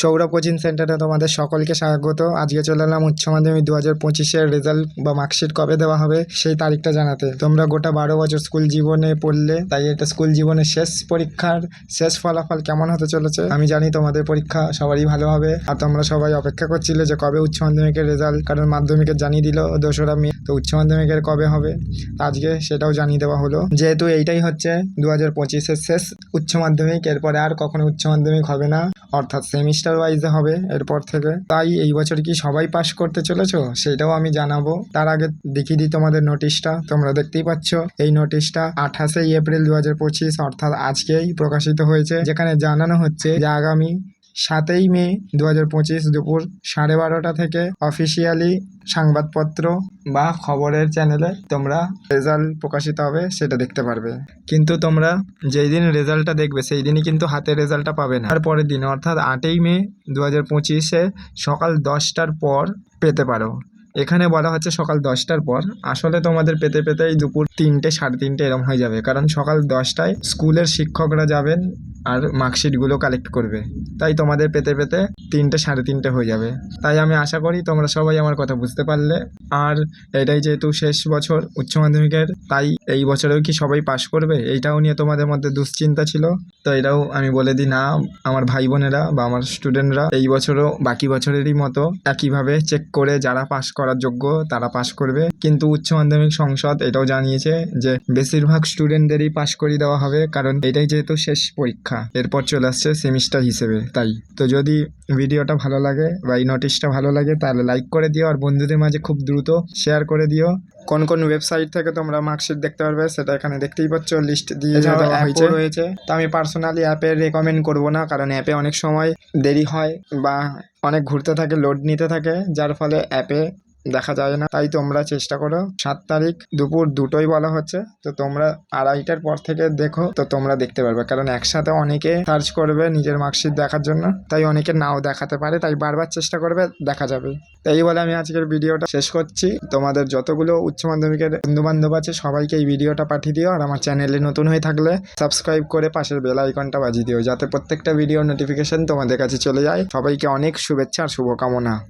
Sourav coaching সেন্টারে তোমাদের সকলকে স্বাগত। আজকে চলে এলাম উচ্চ মাধ্যমিক দু হাজার পঁচিশের রেজাল্ট বা মার্কশিট কবে দেওয়া হবে সেই তারিখটা জানাতে। তোমরা গোটা বারো বছর স্কুল জীবনে পড়লে, তাই এটা স্কুল জীবনের শেষ পরীক্ষার শেষ ফলাফল কেমন হতে চলেছে আমি জানি তোমাদের পরীক্ষা সবারই ভালো হবে। আর তোমরা সবাই অপেক্ষা করছিলে যে কবে উচ্চ মাধ্যমিকের রেজাল্ট, কারণ মাধ্যমিকের জানিয়ে দিল দোসরা মে। তো উচ্চ মাধ্যমিকের কবে হবে? আজকে সেটাও জানিয়ে দেওয়া হলো। যেহেতু এইটাই হচ্ছে দু হাজার পঁচিশের শেষ উচ্চ মাধ্যমিক, এরপরে আর কখনো উচ্চ মাধ্যমিক হবে না। অর্থাৎ সেমিস্টার ওয়াইজে হবে এরপর থেকে। তাই এই বছর কি সবাই পাস করতে চলেছো? সেটাও আমি জানাব। তার আগে দেখিয়ে দিই তোমাদের নোটিশটা তোমরা দেখতেই পাচ্ছ, এই নোটিশটা আঠাশে এপ্রিল দু হাজার পঁচিশ, অর্থাৎ আজকেই প্রকাশিত হয়েছে। যেখানে জানানো হচ্ছে যে আগামী সাতই মে দু হাজার পঁচিশ দুপুর সাড়ে বারোটা থেকে অফিসিয়ালি সংবাদপত্র বা খবরের চ্যানেলে তোমরা রেজাল্ট প্রকাশিত হবে, সেটা দেখতে পারবে। কিন্তু তোমরা যেই দিন রেজাল্টটা দেখবে, সেই দিনই কিন্তু হাতে রেজাল্টটা পাবে না। তারপরের দিন, অর্থাৎ আটই মে দু হাজার পঁচিশে সকাল দশটার পর পেতে পারো। এখানে বলা হচ্ছে সকাল দশটার পর। আসলে তোমাদের পেতে পেতেই দুপুর তিনটে, সাড়ে তিনটে এরম হয়ে যাবে। কারণ সকাল দশটায় স্কুলের শিক্ষকরা যাবেন আর মার্কশিটগুলো কালেক্ট করবে। তাই তোমাদের পেতে পেতে তিনটে সাড়ে তিনটে হয়ে যাবে। তাই আমি আশা করি তোমরা সবাই আমার কথা বুঝতে পারলে। আর এটাই যেহেতু শেষ বছর উচ্চ মাধ্যমিকের, তাই এই বছরেও কি সবাই পাশ করবে? এইটাও নিয়ে তোমাদের মধ্যে দুশ্চিন্তা ছিল। তো এটাও আমি বলে দিই, না, আমার ভাই বোনেরা বা আমার স্টুডেন্টরা এই বছরও বাকি বছরেরই মতো একইভাবে চেক করে যারা পাশ করার যোগ্য, তারা পাশ করবে। কিন্তু উচ্চ মাধ্যমিক সংসদ এটাও জানিয়েছে যে, বেশিরভাগ স্টুডেন্টদেরই পাশ করিয়ে দেওয়া হবে। কারণ এটাই যেহেতু শেষ পরীক্ষা। এরপর চলে আসছে সেমিস্টার হিসেবে তাই। তো যদি ভিডিওটা ভালো লাগে বা এই নোটিশটা ভালো লাগে তাহলে লাইক করে দিও আর বন্ধুদের মাঝে খুব দ্রুত শেয়ার করে দিও। কোন কোন ওয়েবসাইট থেকে তোমরা মার্কশিট দেখতে পারবে সেটা এখানে দেখতেই পাচ্ছ লিস্ট দিয়ে দেওয়া হয়েছে। রয়েছে। তো আমি পার্সোনালি অ্যাপে রেকমেন্ড করব না কারণ অ্যাপে অনেক সময় দেরি হয় বা অনেক ঘুরতে থাকে লোড নিতে থাকে যার ফলে অ্যাপে দেখা যায় না। তাই তোমরা চেষ্টা করো। সাত তারিখ দুপুর দুটোই বলা হচ্ছে। তো তোমরা আড়াইটার পর থেকে দেখো, তো তোমরা দেখতে পারবে। কারণ একসাথে অনেকে সার্চ করবে নিজের মার্কশিট দেখার জন্য। তাই অনেকে নাও দেখাতে পারে। তাই বারবার চেষ্টা করবে, দেখা যাবে। তো এই বলে আমি আজকের ভিডিওটা শেষ করছি। তোমাদের যতগুলো উচ্চ মাধ্যমিকের বন্ধু বান্ধব আছে, সবাইকে এই ভিডিওটা পাঠিয়ে দিও। আর আমার চ্যানেলে নতুন হয়ে থাকলে সাবস্ক্রাইব করে পাশের বেল আইকনটা বাজিয়ে দিও। যাতে প্রত্যেকটা ভিডিওর নোটিফিকেশন তোমাদের কাছে চলে যায়। সবাইকে অনেক শুভেচ্ছা আর শুভকামনা।